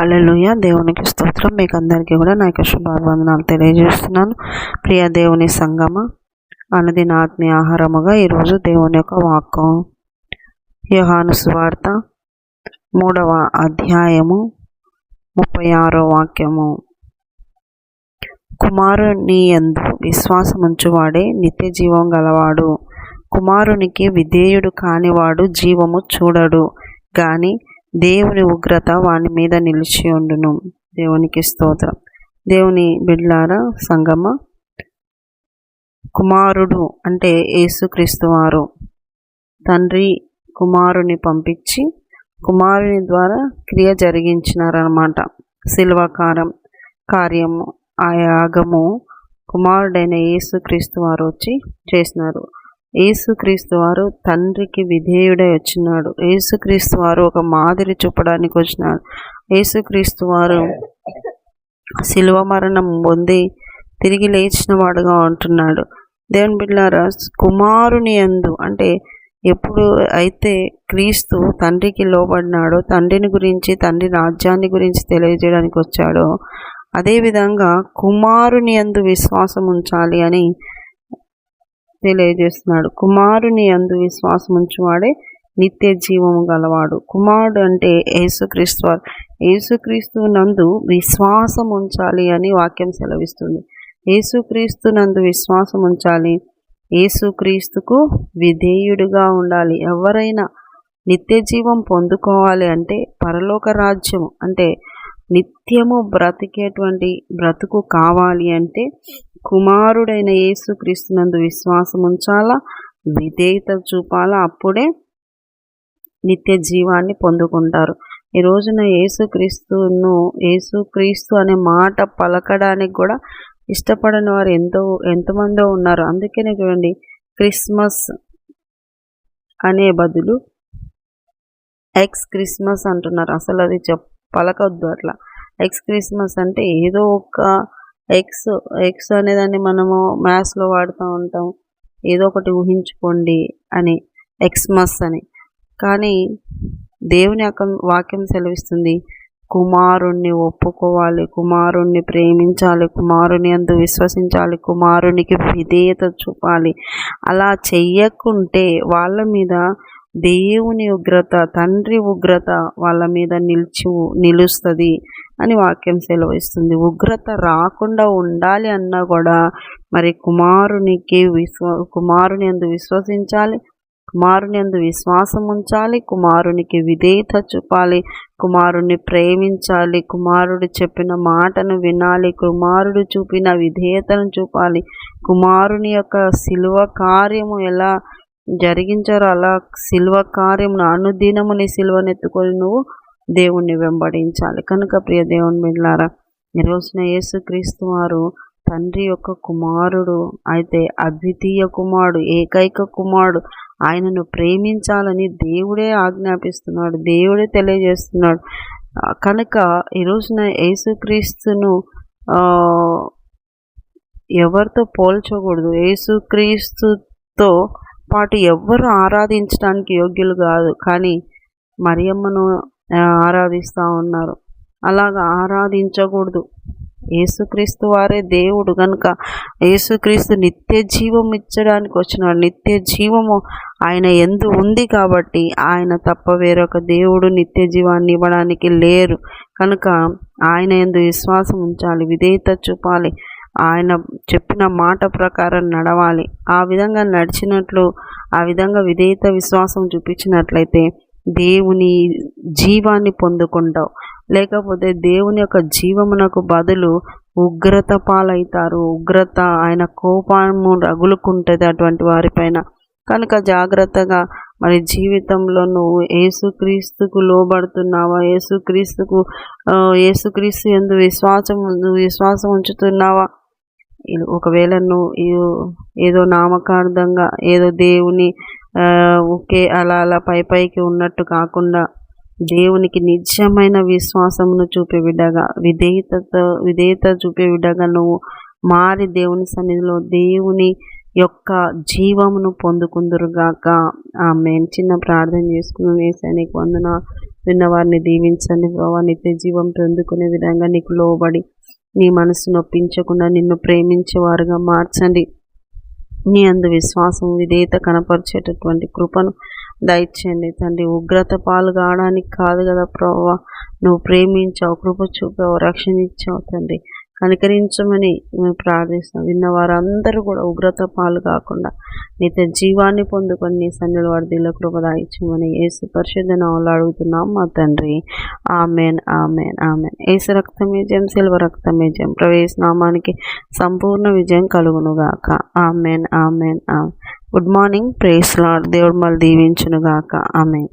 హల్లెలూయ. దేవునికి స్తోత్రం. మీకు అందరికీ కూడా నా యొక్క శుభాభివందనాలు తెలియజేస్తున్నాను. ప్రియ దేవుని సంగమ అనుదిన ఆత్మీయ ఆహారముగా ఈరోజు దేవుని యొక్క వాక్యం యోహాను సువార్త మూడవ అధ్యాయము ముప్పై ఆరో వాక్యము. కుమారుని ఎందు విశ్వాసముంచువాడే నిత్య జీవం గలవాడు. కుమారునికి విధేయుడు కానివాడు జీవము చూడడు. కానీ దేవుని ఉగ్రత వాని మీద నిలిచి ఉండును. దేవునికి స్తోత్రం. దేవుని బిడ్లారా సంగమ కుమారుడు అంటే యేసుక్రీస్తు వారు. తండ్రి కుమారుని పంపించి కుమారుని ద్వారా క్రియ జరిగించినారనమాట శిల్వకారం కార్యము ఆ యాగము కుమారుడైన యేసుక్రీస్తు వారు వచ్చి చేసినారు. యేసుక్రీస్తు వారు తండ్రికి విధేయుడై వచ్చినాడు. యేసుక్రీస్తు వారు ఒక మాదిరి చూపడానికి వచ్చినాడు యేసుక్రీస్తు వారు శిలువ మరణం పొంది తిరిగి లేచిన వాడుగా ఉంటున్నాడు. దేవుని బిడ్డారా కుమారుని అందు అంటే ఎప్పుడు అయితే క్రీస్తు తండ్రికి లోబడినాడో తండ్రిని గురించి తండ్రి రాజ్యాన్ని గురించి తెలియజేయడానికి వచ్చాడో అదేవిధంగా కుమారుని అందు విశ్వాసం ఉంచాలి అని తెలియజేస్తున్నాడు కుమారుని అందు విశ్వాసం ఉంచువాడే నిత్య జీవము గలవాడు. కుమారుడు అంటే యేసుక్రీస్తు యేసుక్రీస్తు నందు విశ్వాసం ఉంచాలి అని వాక్యం సెలవిస్తుంది. యేసుక్రీస్తు నందు విశ్వాసం ఉంచాలి. యేసుక్రీస్తుకు విధేయుడుగా ఉండాలి. ఎవరైనా నిత్య జీవం పొందుకోవాలి అంటే పరలోక రాజ్యము. అంటే నిత్యము బ్రతికేటువంటి బ్రతుకు కావాలి అంటే కుమారుడైన యేసుక్రీస్తునందు విశ్వాసం ఉంచాలా? విధేయత చూపాలా? అప్పుడే నిత్య జీవాన్ని పొందుకుంటారు. ఈ రోజున యేసుక్రీస్తును యేసుక్రీస్తు అనే మాట పలకడానికి కూడా ఇష్టపడని వారు ఎంతో ఎంతమందో ఉన్నారు. అందుకనే చూడండి క్రిస్మస్ అనే బదులు ఎక్స్ క్రిస్మస్ అంటున్నారు. అసలు అది చెప్ పలకొద్దు అట్లా. ఎక్స్ క్రిస్మస్ అంటే ఏదో ఒక ఎక్స్ ఎక్స్ అనేదాన్ని మనము మ్యాథ్స్లో వాడుతూ ఉంటాం. ఏదో ఒకటి ఊహించుకోండి అని. ఎక్స్మస్ అని. కానీ దేవుని యొక్క వాక్యం సెలవిస్తుంది. కుమారుణ్ణి ఒప్పుకోవాలి కుమారుణ్ణి ప్రేమించాలి కుమారుని అందు విశ్వసించాలి కుమారునికి విధేయత చూపాలి. అలా చెయ్యకుంటే వాళ్ళ మీద దేవుని ఉగ్రత తండ్రి ఉగ్రత వాళ్ళ మీద నిలిచి నిలుస్తుంది. అని వాక్యం సెలవిస్తుంది. ఉగ్రత రాకుండా ఉండాలి అన్నా కూడా మరి కుమారునికి విశ్వ కుమారుని అందు విశ్వసించాలి కుమారుని అందు విశ్వాసం ఉంచాలి కుమారునికి విధేయత చూపాలి కుమారుని ప్రేమించాలి కుమారుడు చెప్పిన మాటను వినాలి కుమారుడు చూపిన విధేయతను చూపాలి కుమారుని యొక్క శిలువ కార్యము ఎలా జరిగించారో అలా శిల్వ కార్యమును అనుదినముని శిల్వనెత్తుకొని నువ్వు దేవుణ్ణి వెంబడించాలి. కనుక ప్రియ దేవుని మిళ్ళారా ఈ రోజున యేసుక్రీస్తు వారు తండ్రి యొక్క కుమారుడు అయితే అద్వితీయ కుమారుడు ఏకైక కుమారుడు. ఆయనను ప్రేమించాలని దేవుడే ఆజ్ఞాపిస్తున్నాడు దేవుడే తెలియజేస్తున్నాడు. కనుక ఈ రోజున యేసుక్రీస్తును ఎవరితో పోల్చకూడదు. యేసుక్రీస్తుతో పాటు ఎవ్వరు ఆరాధించడానికి యోగ్యులు కాదు. కానీ మరియమ్మను ఆరాధిస్తూ ఉన్నారు. అలాగా ఆరాధించకూడదు. యేసుక్రీస్తు వారే దేవుడు కనుక యేసుక్రీస్తు నిత్య జీవం ఇచ్చడానికి వచ్చినాడు నిత్య జీవము ఆయన ఎందు ఉంది కాబట్టి ఆయన తప్ప వేరొక దేవుడు నిత్య జీవాన్ని ఇవ్వడానికి లేరు. కనుక ఆయన ఎందు విశ్వాసం ఉంచాలి విధేయత చూపాలి ఆయన చెప్పిన మాట ప్రకారం నడవాలి. ఆ విధంగా నడిచినట్లు ఆ విధంగా విధేయత విశ్వాసం చూపించినట్లయితే దేవుని జీవాన్ని పొందుకుంటావు. లేకపోతే దేవుని యొక్క జీవమునకు బదులు ఉగ్రత పాలవుతారు. ఉగ్రత ఆయన కోపము రగులుకుంటుంది అటువంటి వారిపైన కనుక జాగ్రత్తగా మరి జీవితంలో నువ్వు ఏసుక్రీస్తుకు లోబడుతున్నావా? ఏసుక్రీస్తుకు ఏసుక్రీస్తు ఎందు విశ్వాసం విశ్వాసం ఉంచుతున్నావా? ఒకవేళ నువ్వు ఏదో నామకార్థంగా ఏదో దేవుని ఒకే అలా అలా పై పైకి ఉన్నట్టు కాకుండా దేవునికి నిజమైన విశ్వాసమును చూపే విడగా విధేయతతో విధేయత చూపే విడగా నువ్వు మారి దేవుని సన్నిధిలో దేవుని యొక్క జీవమును పొందుకుందురుగాక. ఆమె చిన్న ప్రార్థన చేసుకుని వేసానికి వందన విన్నవారిని దీవించండి. ప్రభావ నిత్య జీవం పొందుకునే విధంగా నీకు లోబడి నీ మనసు నొప్పించకుండా నిన్ను ప్రేమించేవారుగా మార్చండి. నీ అందు విశ్వాసం విధేయత కనపరిచేటటువంటి కృపను దయచేయండి తండ్రి. ఉగ్రత పాలు కావడానికి కాదు కదా ప్రభావ నువ్వు ప్రేమించావు కృప చూపావు రక్షణ ఇచ్చావు తండ్రి. కనికరించమని మేము ప్రార్థిస్తాం విన్న వారందరూ కూడా ఉగ్రత పాలు కాకుండా నిత్య జీవాన్ని పొందుకొని నీ సన్నిల వర్ధిలో కృపదాయించమని ఏసు పరిశుద్ధ నావలు అడుగుతున్నాం. మా తండ్రి ఆమెన్ ఆమెన్ ఆమెన్. ఏసు రక్తమే జయం సిల్వ రక్తమే జయం. ప్రవేశ నామానికి సంపూర్ణ విజయం కలుగునుగాక. Amen amen amen. Good morning. Praise Lord దేవుడు మళ్ళీ దీవించునుగాక. ఆమెన్.